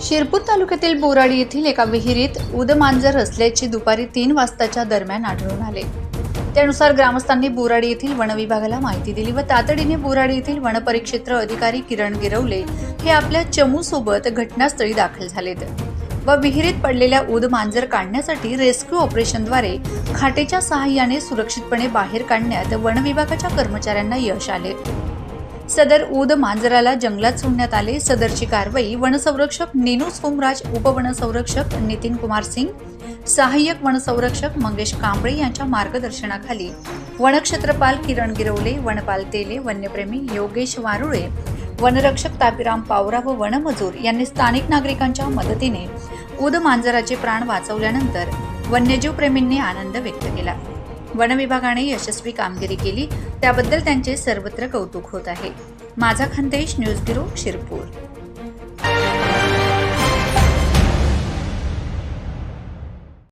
शिरपूर तालुक्यातील बोराडी येथील एका विहिरीत उदमांजर असल्याचे दुपारी तीन वाजताच्या दरम्यान आढळून आले. त्यानुसार ग्रामस्थांनी बोराडी येथील वनविभागाला माहिती दिली व तातडीने बोराडी येथील वनपरिक्षेत्र अधिकारी किरण गिरवले हे आपल्या चमू सोबत घटनास्थळी दाखल झालेत व विहिरीत पडलेल्या उद मांजर काढण्यासाठी रेस्क्यू ऑपरेशनद्वारे खाटेच्या सहाय्याने सुरक्षितपणे बाहेर काढण्यात वनविभागाच्या कर्मचाऱ्यांना यश आले. सदर ऊद मांजराला जंगलात सोडण्यात आले. सदरची कारवाई वनसंरक्षक नेनू सोमराज उपवनसंरक्षक नितीन कुमार सिंग सहाय्यक वनसंरक्षक मंगेश कांबळे यांच्या मार्गदर्शनाखाली वनक्षेत्रपाल किरण गिरवले वनपाल तेले वन्यप्रेमी योगेश वारुळे वनरक्षक तापीराम पावरा व वनमजूर यांनी स्थानिक नागरिकांच्या मदतीने उद मांजराचे प्राण वाचवल्यानंतर वन्यजीव प्रेमींनी आनंद व्यक्त केला. वनविभागाने यशस्वी कामगिरी केली त्याबद्दल त्यांचे सर्वत्र कौतुक होत आहे. माझा खानदेश न्यूज ब्युरो शिरपूर.